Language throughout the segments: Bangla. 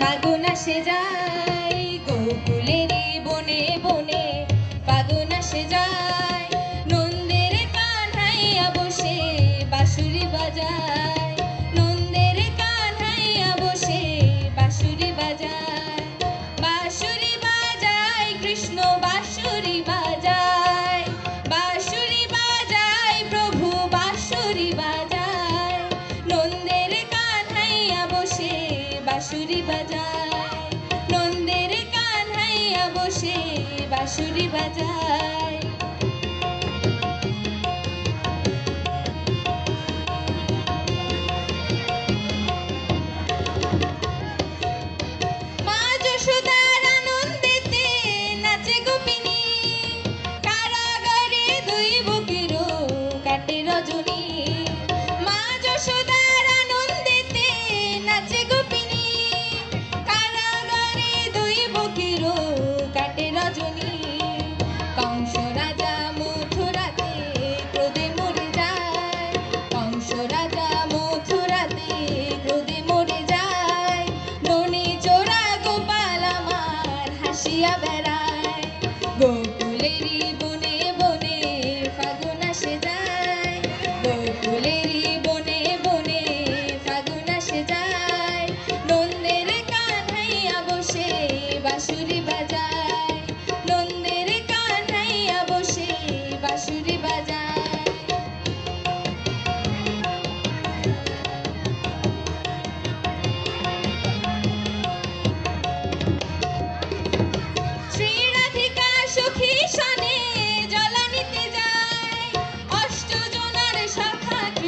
ফাগুন আসে যায় বনে বনে। ফাগুন আসে যায়, নন্দের বসে, বাঁশুরি বাজায়। নন্দের কান্হাইয়া বসে, বাঁশুরি বাজায়। বাঁশুরি বাজায়, কৃষ্ণ বাঁশুরি বাজায়। বাঁশুরি বাজায়, প্রভু বাঁশুরি বাজায়। নন্দের কান্হাইয়া বসে বাজায়। নন্দের কান্হাইয়া বসে বাঁশুরি বাজায়। আমার হাসিয়া বেড়ায় গোকুলেরই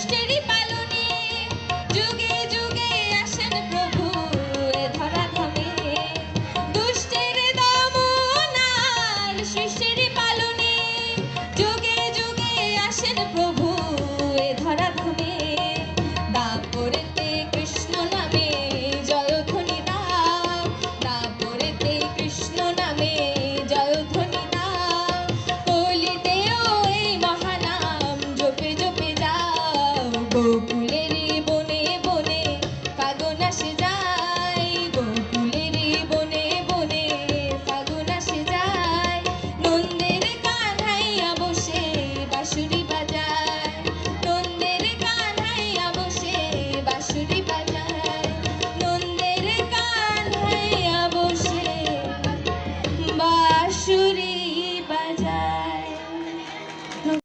steady by Oh.